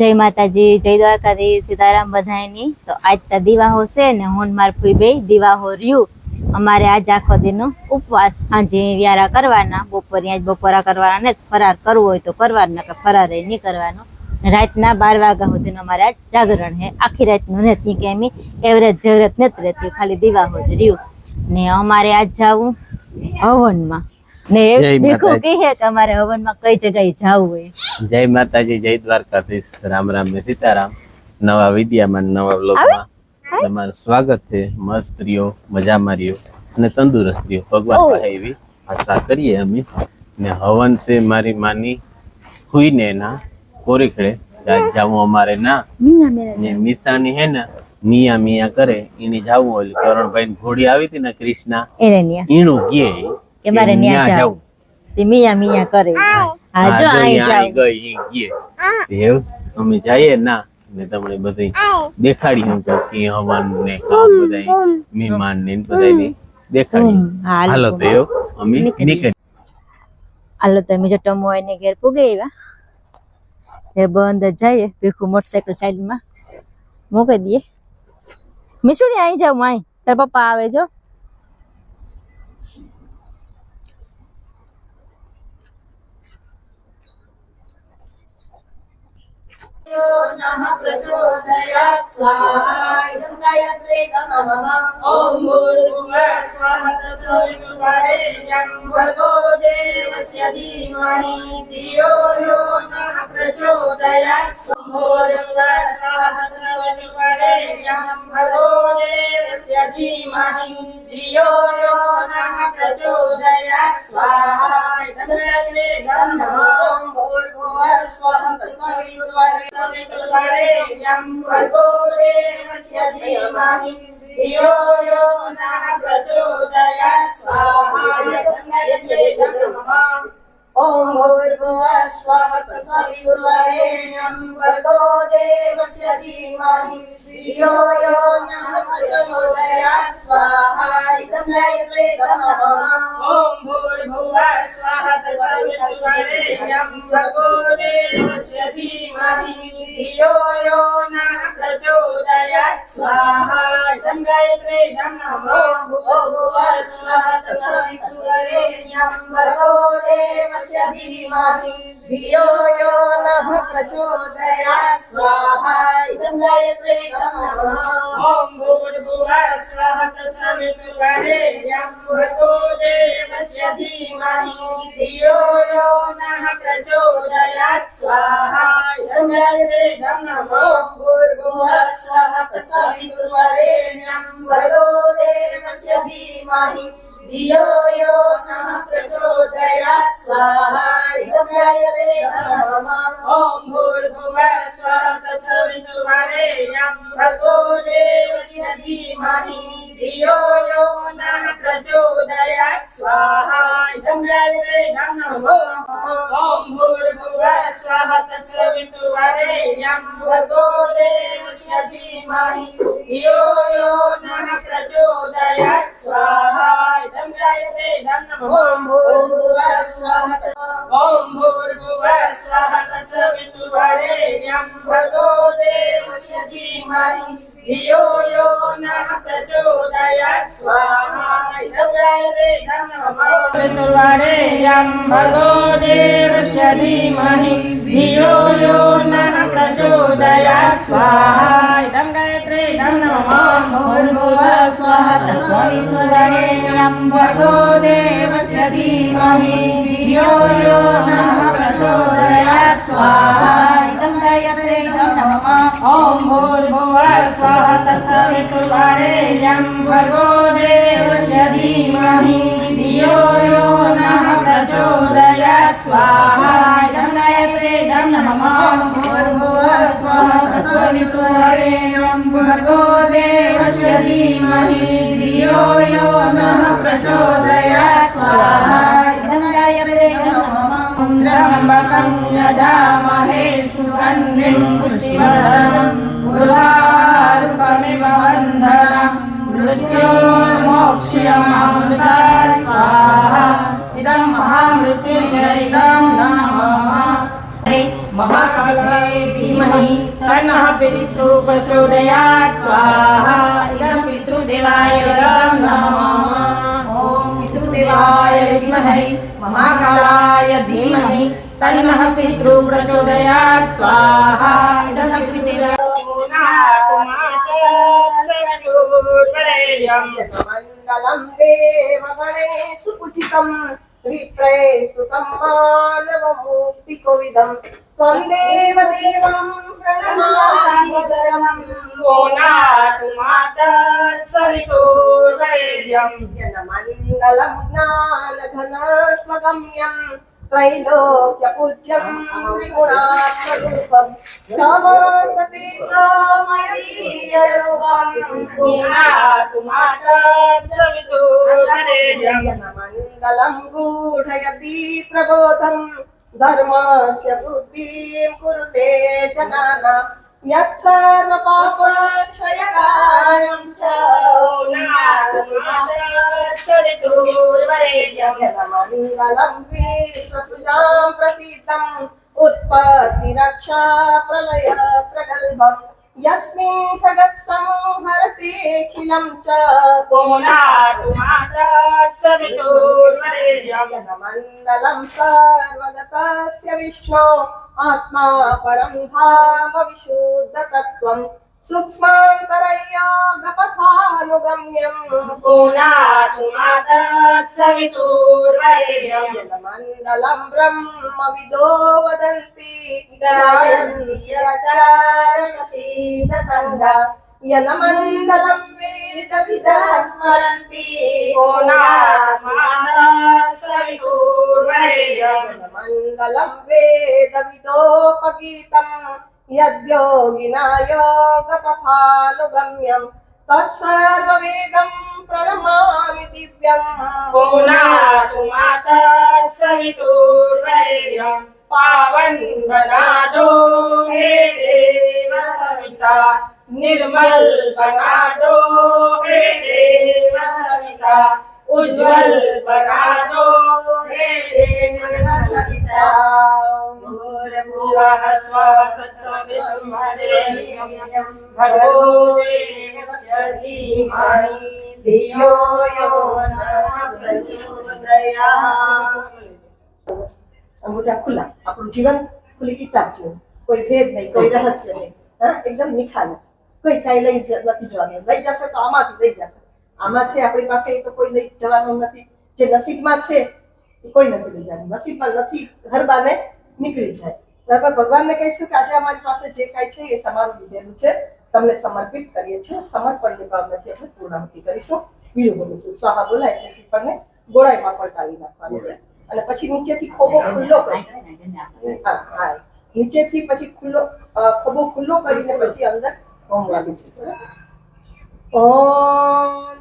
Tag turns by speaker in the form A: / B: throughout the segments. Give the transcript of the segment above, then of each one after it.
A: જય માતાજી, જય દ્વારકાધી સીતારામ બધાયની. તો આજ તો દિવાહો છે ને હું માર ફૂઈ બે દિવાહો રહ્યું. અમારે આજ આખો દિનનો ઉપવાસ. સાંજે વ્યારા કરવાના બપોરે આજ બપોરા કરવાના ને ફરાર કરવો હોય તો કરવાનું, નકર ફરાર નહીં કરવાનો. રાતના બાર વાગ્યા સુધીનો અમારે આજ જાગરણ હે આખી રાતનું નથી કે એમ એવરેજ જરૂરત નથી રહેતી, ખાલી દીવાહો જ રહ્યું. ને અમારે આજ જવું હવનમાં. ને
B: જય
A: કહે કે અમારે હવનમાં કઈ જગ્યાએ જવું હોય.
B: જય માતાજી જય દ્વારકાધીશ. રામ રામ ને સીતારામ. નવા વિદ્યામાં નવા બ્લોગમાં તમારું સ્વાગત છે. મસ્ત રહ્યો મજામાં રહ્યો અને તંદુરસ્ત રહ્યો. ભગવાન પાસે એવી આશા કરીએ અમે. ને હવન છે મારી માની હુઈને ના કોરીખડે. જાવું અમારે ના. ને મિસાની હે ને મિયા મિયા કરે. એની જાવું ઓલી કરણભાઈ ની ઘોડી આવી હતી ને કૃષ્ણા.
A: એને
B: કે
A: કે મારે ન્યા જાવું. તે મિયા મિયા કરે. હા જો
B: આઈ
A: જાવ
B: ગઈ. એવું? અમે જઈએ ના. ને તમને બધી દેખાડી હું કે કે હવન ને કામ બધાય મહેમાન ને બધાય દેખાડી.
A: હાલો
B: તો. એવું અમે નીકળી.
A: હાલો તમે જો ટમો એને ઘેર પૂગે એવા એ બંધ જઈએ ભીખું મોટરસાયકલ સાઈડમાં. મૂકી દઈએ. મિસુડી અહીં જાવ માય તાર પપ્પા આવે જો.
C: ॐ भूर्भुवः स्वः तत्सवितुर्वरेण्यं भर्गो देवस्य धीमहि धियो यो नः प्रचोदयात् Bye. भूर्भुवः स्वः तत्सवितुर्वरेण्यं भर्गो देवस्य धीमहि धियो यो नः प्रचोदयात् स्वाहा इदं नमः ॐ भूर्भुवः स्वः तत्सवितुर्वरेण्यं भर्गो देवस्य धीमहि धियो यो नः प्रचोदयात् स्वाहा इदं गायत्रे नमः भूर्भुवः स्वः तत्सवितुर्वरेण्यं भर्गो देवस्य धीमहि धियो यो नः प्रचोदयात् स्वाहा इदं गायत्रे नमः ॐ भूर्भुवः स्वः तत्सवितुर्वरेण्यं भर्गो देवस्य धीमहि धियो यो नः प्रचोदयात् स्वाहा इदं गायत्रे नमः भूर्भुवः स्वः तत्सवितुर्वरेण्यं भर्गो देवस्य धीमहि धियो यो नः प्रचोदयात् स्वाहा इदं गायत्रे नमः ॐ भूर्भुवः स्वः तत्सवितुर्वरेण्यं भर्गो देवस्य धीमहि धियो यो नः प्रचोदयात् स्वाहा इदं गायत्रे नमः ॐ भूर्भुवः स्वः तत्सवितुर्वरेण्यं भर्गो देवस्य धीमहि धियो यो नः प्रचोदयात् स्वाहा इदं गायत्रे नमः ॐ भूर्भुवः स्वः ॐ भूर्भुवः स्वः तत्सवितुर्वरेण्यं भर्गो देवस्य धीमहि धियो यो नः प्रचोदयात् स्वाहा इदं गायत्रे नमः चतुर्वरेण्यं भर्गो देवस्य धीमहि धियो यो नः प्रचोदयात् स्वाहा इदं गायत्रे नमः भूर्भुवः स्वः तत्सवितुर्वरेण्यं भर्गो देवस्य धीमहि धियो यो नः प्रचोदयात् स्वाहा इदं गायत्रे नमः ॐ भूर्भुवः स्वः तत्सवितुर्वरेण्यं भर्गो देवस्य धीमहि धियो यो नः प्रचोदयात् स्वाहा इदं गायत्रे नमः भूर्भुवः स्वः तत्सवितुर्वरेण्यं भर्गो देवस्य धीमहि धियो यो नः प्रचोदयात् स्वाहा इदं गायत्रे नमः त्र्यम्बकं यजामहे सुगन्धिं पुष्टिवर्धनं उर्वारुकमिव बन्धनं मृत्योर्मोक्ष्यमामृता स्वाहा इदं महामृत्युञ्जय इदं नमः महाकाले धीमहि धीमहि तन्नः पितृ प्रचोदयात् स्वाहा इदं पितृदेवाय नमः वासुदेवाय विद्महे महाकालाय धीमहि तन्नः पितृ प्रचोदयात् स्वाहा मङ्गलं विप्रये
D: पूजितं विप्रैस्तुतं मानवमूर्तिकोविदम् విప్రేస్తుతం మానవమూర్తి కోవిదం త్వం దేవ దేవం ప్రణమామి భద్రం జనమంగళం జ్ఞానఘనాత్మగమ్యం త్రైలోక్య పూజ్యం త్రిగుణాత్మరూపం సమస్తతే జనమంగళం గూఢయతి ప్రబోధం ధర్మస్య బుద్ధిం धर्मस्य बुद्धिं कुरुते जनानां यत् सर्वपापक्षयकारणं च मङ्गलं विश्वसुजां प्रसिद्धम् उत्पत्तिरक्षा प्रलय प्रगल्भम् यस्मिन् जगत्संहरतेऽखिलं च कोणातुमातत्सवितोर्वरेण्यमण्डलं सर्वगतस्य विष्णो आत्मा परं धाम विशुद्धतत्त्वं सूक्ष्मान्तरयोगप జనమంగళం బ్రహ్మ విదో వదంతి గాయంతి యచారణశీల సంఘ యనమండలం వేద విదా స్మరంతి మంగళం వేద విదోపగీతం యద్యోగినా तत्सर्ववेदं प्रणमामि दिव्यम्। पुनातु
C: माता सवितुर्वरेण्यं पावन्वनादो हे देव सविता निर्मल् बनादो हे देव सविता उज्जवल बना दो हे देव सविता भूर्भुवः स्वः भगो देवस्य धीमहि धियो यो नः प्रचोदयात्
D: અંગૂઠા ખુલ્લા આપણું જીવન ખુલ્લી કિતાબ જેવું કોઈ ભેદ નહીં કોઈ રહસ્ય નહીં હા એકદમ નિખાલસ કોઈ કાંઈ લઈ જ- નથી જવાનું લઈ જશે તો આમાંથી લઈ જશે આમાં છે આપણી પાસે એ તો કોઈ લઈ જવાનું નથી. જે નસીબમાં છે એ કોઈ નથી લઈ જવાનું. નસીબમાં નથી હરબાને નીકળી જાય. બરાબર ભગવાનને કહીશું કે આજે અમારી પાસે જે કાંઈ છે એ તમારું લીધેલું છે. તમને સમર્પિત કરીએ છીએ. સમર્પણની ભાવનાથી આપણે પૂર્ણાહુતિ કરીશું. બીડું બોલીશું સ્વાહા બોલાય એટલે શ્રીફળને ગોળાઈમાં પલટાવી નાખવાનું છે. અને પછી નીચેથી ખોબો ખુલ્લો કરી. હા હા નીચેથી પછી ખુલ્લો ખોબો ખુલ્લો કરીને પછી અંદર ઓમ વાગીશું બરાબર?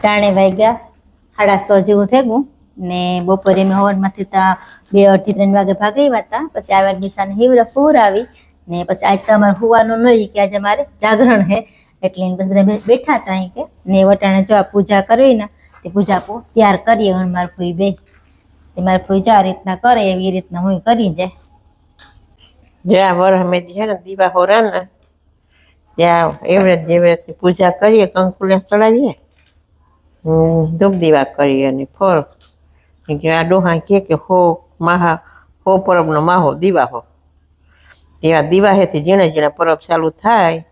A: ટાણે વાગ્યા સાડા સો જેવું થઈ ગયું ને બપોરે મેં હવનમાંથી ત્યાં બે અઢી ત્રણ વાગે ભાગી હતા. પછી આવ્યા નિશાને હિવરા પૂર આવી. ને પછી આજ તો અમારે હોવાનું નહીં કે આજે મારે જાગરણ હે. એટલે બધા બેઠા હતા કે ને વટાણે જો આ પૂજા કરવી ને તે પૂજા તૈયાર કરીએ મારા ફૂઈ બે તે મારે પૂજા આ રીતના કરે એવી રીતના હું કરી જાય.
E: જ્યાં વર અમે ને દીવા હોરા ને ત્યાં એવડે જેવડે પૂજા કરીએ, કંકુલે ચડાવીએ. ધૂપ દીવા કરીએ અને ફળ. આ ડોહા કે કે હો મહા, હો પરબનો માહો દીવા હો. એવા દીવા હેથી જીણે ઝીણે પરબ ચાલુ થાય,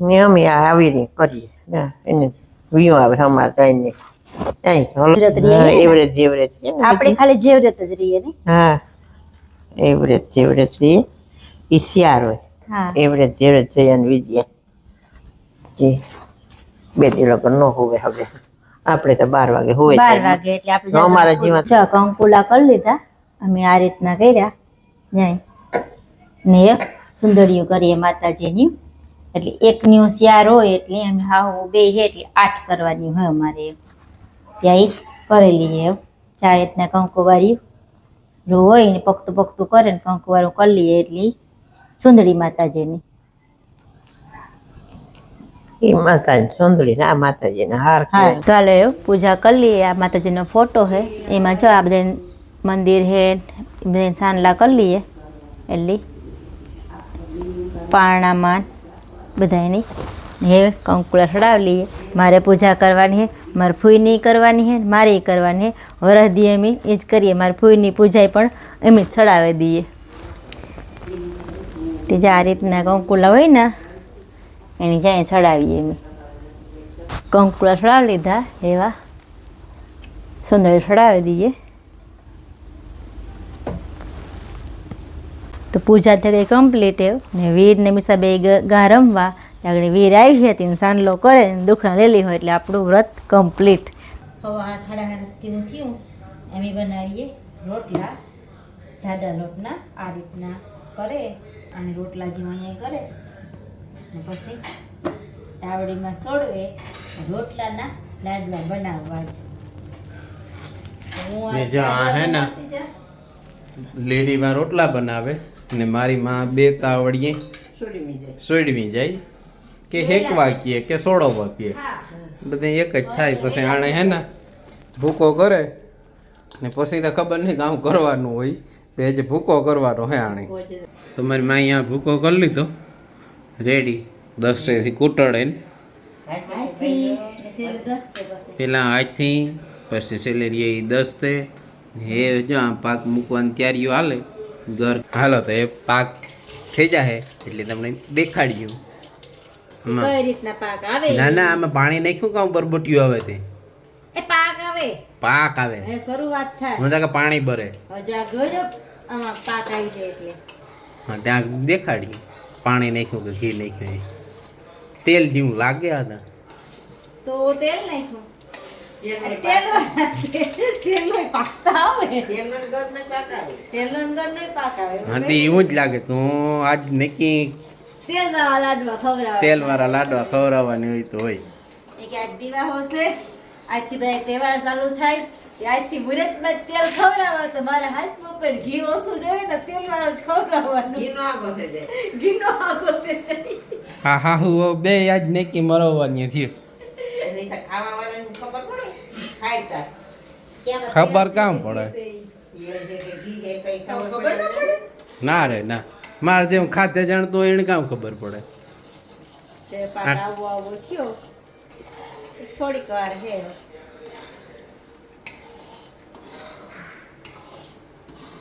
E: ને અમે આવીને કરીએ. એને વિયો આવે અમારે કાંઈ નહીં
A: વ્રત રહીએ ને?
E: એવરેજ જેવરેજ છે ને
A: આપણે ખાલી જેવરત જ રહીએ ને?
E: હા. એવરેજ જેવરેજ રહીએ. ઈ શિયાર હોય. એવરેજ જેવરેજ જઈને વિજય જી બે દી ન હોવે હવે. આપણે તો બાર વાગે હોય
A: બાર વાગે એટલે આપણે
E: અમારા જીવન
A: છ કંકુલા કરી લીધા. અમે આ રીતના કર્યા. જાય. ને એક સુંદરીઓ કરીએ માતાજીની. એટલે એક ન્યુ શિયાર હોય એટલે અમે હાવ બે હે એટલે આઠ કરવાની હોય અમારે. ત્યાં કરી લઈએ ચાર રીતના કંકુવારી રો હોય ને પકતું પકતું કરે ને કંકુવારું કરી લઈએ એટલે સુંદરી માતાજીની.
E: એ માતાજી સુંદરી આ માતાજીના હાર
A: હા પૂજા કરી લઈએ. આ માતાજીનો ફોટો હે એમાં જો આ બધા મંદિર હે બધા સાનલા કરી લઈએ એટલે. પારણામાં બધાની હે કંકુળા ચડાવી લઈએ. મારે પૂજા કરવાની છે. મારે ફૂઈની કરવાની છે મારે કરવાની છે વરદી અમે એ જ કરીએ, મારે ફૂઈની પૂજા પણ અમે જ ચડાવી દઈએ. તે જે આ રીતના કંકુલા હોય ને, એની જાય ચડાવીએ અમે. કંકુલા ચડાવી લીધા, એવા. સુંદર ચડાવી દઈએ. તો પૂજા થઈ ગઈ કમ્પ્લીટ ને વીર ને મીસા બે ગા રમવા આગળ વીર આવી હતી ને સાંડલો કરે ને દુખણા લેલી હોય એટલે આપણું વ્રત કમ્પ્લીટ હવે આ ખાડા જેવું થયું. એમ બનાવીએ રોટલા જાડા લોટના આ રીતના કરે અને રોટલા જેવું અહીંયા કરે. ને પછી તાવડીમાં સોડવે રોટલાના લાડવા બનાવવા જ. હું
B: ને જો હે ને લેડીમાં રોટલા બનાવે ને મારી માં બે તાવડીએ સોડવી જાય. કે હેકવા કીએ કે સોડવવા કીએ. બધે એક જ થાય પછી આણે હે ને ભૂકો કરે ને પછી તો ખબર નહીં કામ કરવાનું હોય. બે જે ભૂકો કરવાનો હે આણે. તમારી માં અહીંયા ભૂકો કરી લીધો રેડી. દસેથી કૂટળે ને. પેલા હાથથી પછી સેલેરી એ દસ્તે. એ જો આમ પાક મૂકવાની તૈયારીઓ હાલે. ઘર હાલો તો એ પાક થઈ જાય એટલે તમને દેખાડ્યું.
A: કઈ રીતના પાક આવે?
B: ના ના આમાં પાણી નાખ્યું કે બરબટિયું આવે તે?
A: એ પાક આવે.
B: પાક આવે.
A: એ શરૂઆત થાય.
B: મને કે પાણી ભરે.
A: હજા ગજો આમાં પાક આવી જાય એટલે.
B: હા ત્યાં દેખાડ્યું પાણી નાખ્યું કે ઘી નાખ્યું તેલ જેવું લાગે હતા તો.
A: તેલ નાખ્યું. તેલ તેલ નો પાકતા આવે. તેલ પાક આવે.
B: હા તે એવું જ લાગે. તો આજ નક્કી
A: તેલ વાળા લાડવા ખવડાવે.
B: તેલવાળા લાડવા ખવડાવવાની હોય તો હોય.
A: એ કે આજ દિવા હોશે આજથી બધા તહેવાર ચાલુ થાય આજથી મુહૂર્તમાં જ તેલ ખવડાવવા તો મારા હાથમાં પણ ઘી ઓછું જોઈએ ને તેલ વાળું જ ખવડાવવાનું. ઘીનો આગો જાય.
B: હા હા હું બે આજ નક્કી મરવાની થયું. ખબર કામ પડે?
A: ખબર ના પડે?
B: ના રે ના. મારે જેમ ખાતે જાણતો હોય એને કામ ખબર પડે.
A: થોડીક વાર હે.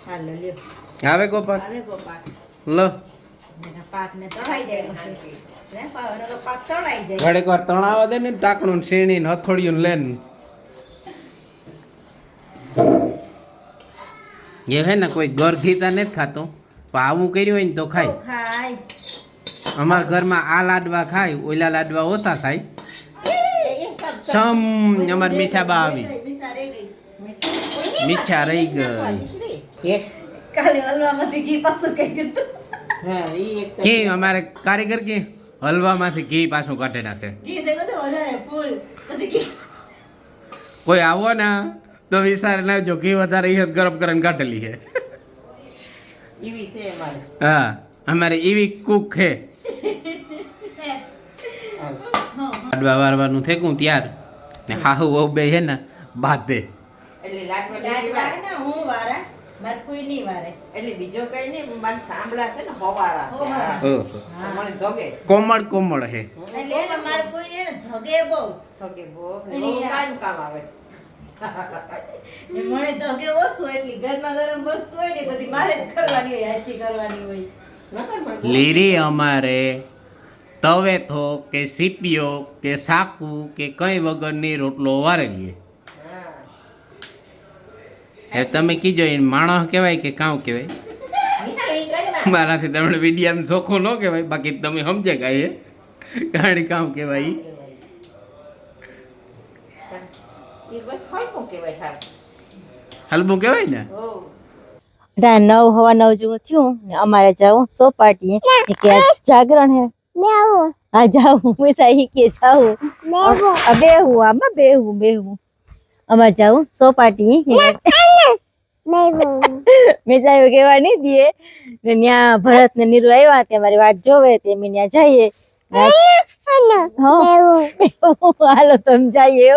A: હાલો લ્યો.
B: આવે ગોપાલ?
A: આવે ગોપાલ.
B: લો. ઘડીક વાર તણાવા દે ને ટાકણું શેણી ને હથોડિયું ને એ હે ને કોઈ ઘર ઘીતા નથી ખાતો આવું કર્યું હોય ને તો ખાય.
A: ખાય.
B: અમારા ઘરમાં આ લાડવા ખાય ઓલા લાડવા ઓછા ખાય. સમ અમારી મીઠા બા આવી. મીઠા રહી ગઈ. કે અમારે કારીગર કે હલવામાંથી ઘી પાછું કાઢી નાખે. કોઈ આવો ના તો વિચાર લાવજો ઘી વધારે ઈ ગરમ કરીને કાઢેલી છે.
E: ઈવી છે અમારે.
B: હા અમારે એવી કુક છે. લાડવા વારવાનું થેકું ત્યાર. ને હાહુ વહુ બે છે ને બાધે.
E: એટલે લાડવા
D: લાડવા ને હું વારા માર કોઈ નહીં વારે.
E: એટલે બીજો કઈ નહીં મારે સાંભળા છે ને હવારા. હા. મને ધોગે.
B: કોમળ કોમળ છે
D: એટલે માર કોઈ ને ધગે બહુ.
E: ધગે બહુ. કામ આવે.
D: ને તો કે ઓછું એટલી ઘરમાં ગરમ વસ્તુ હોય ને બધી મારે જ કરવાની હોય હાથથી કરવાની હોય.
E: મને
B: લીરી અમારે તવેથો કે સીપીઓ કે સાકુ કે કઈ વગરની રોટલો વારેલીએ
E: હા.
B: એ તમે કીજો એ માણસ કહેવાય કે કાં કહેવાય. મારાથી તમને વિડીયામાં ચોખ્ખું ન કહેવાય બાકી તમે સમજે કાંઈ કારણ કાઉ કહેવાય?
E: બસ કહેવાય
B: ને?
E: હો.
A: નવ હવા નવ જેવું થયું ને અમારે જાવું સો પાર્ટી. કે જાગરણ હે. હા જાવું. પૈસા ઈ કે જાવું. બેહું આમાં બેહું બેહું. અમારે જાવું સો પાર્ટી. મેં જાયું કેવા નહીં દે ને ત્યાં ભરત ને નીરુ આવ્યા તે મારી વાટ જોવે તે મેં ત્યાં જઈએ. જઈએ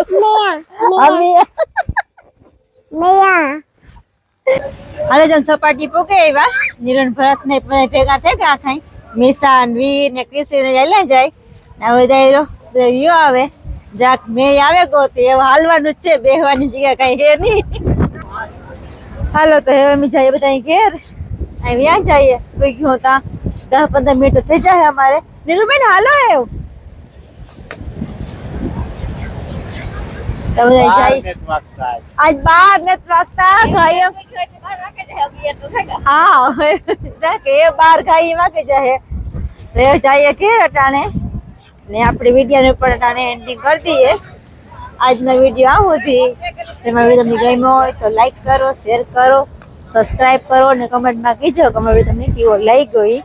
A: અમે હાલો જમ સપાટી પોકે એવા નિરણ ભરત ને ભેગા થઈ ગયા ખાઈ? મિશાન વીર ને કૃષિ ને જાય જાય. ને હવે દાયરો વ્યૂ આવે. જાક મેં આવે ગો તે હવે હાલવાનું જ છે બેહવાની જગ્યા કઈ હે નહીં. હાલો તો હવે અમે જઈએ બધા ઘેર. અહીં વ્યાં જઈએ? કોઈ ગયું તા? દસ પંદર મિનિટ થઈ જાય અમારે. નીરુબેન હાલો એવું તો બધા જઈએ આજ બાર નથી વાગતા ખાઈ હા કે એ બાર ખાઈ કે જાય. રે જઈએ ઘેર અટાણે. ને આપણી વિડીયોને પણ અટાણે એન્ડિંગ કરી દઈએ. આજનો વીડિયો આવું હતી તેમાં વીડિયો તમને ગમ્યો હોય તો લાઈક કરો શેર કરો સબસ્ક્રાઇબ કરો અને કમેન્ટમાં કહેજો કે વીડિયો તમને કેવો લાગી ગયો ઈ.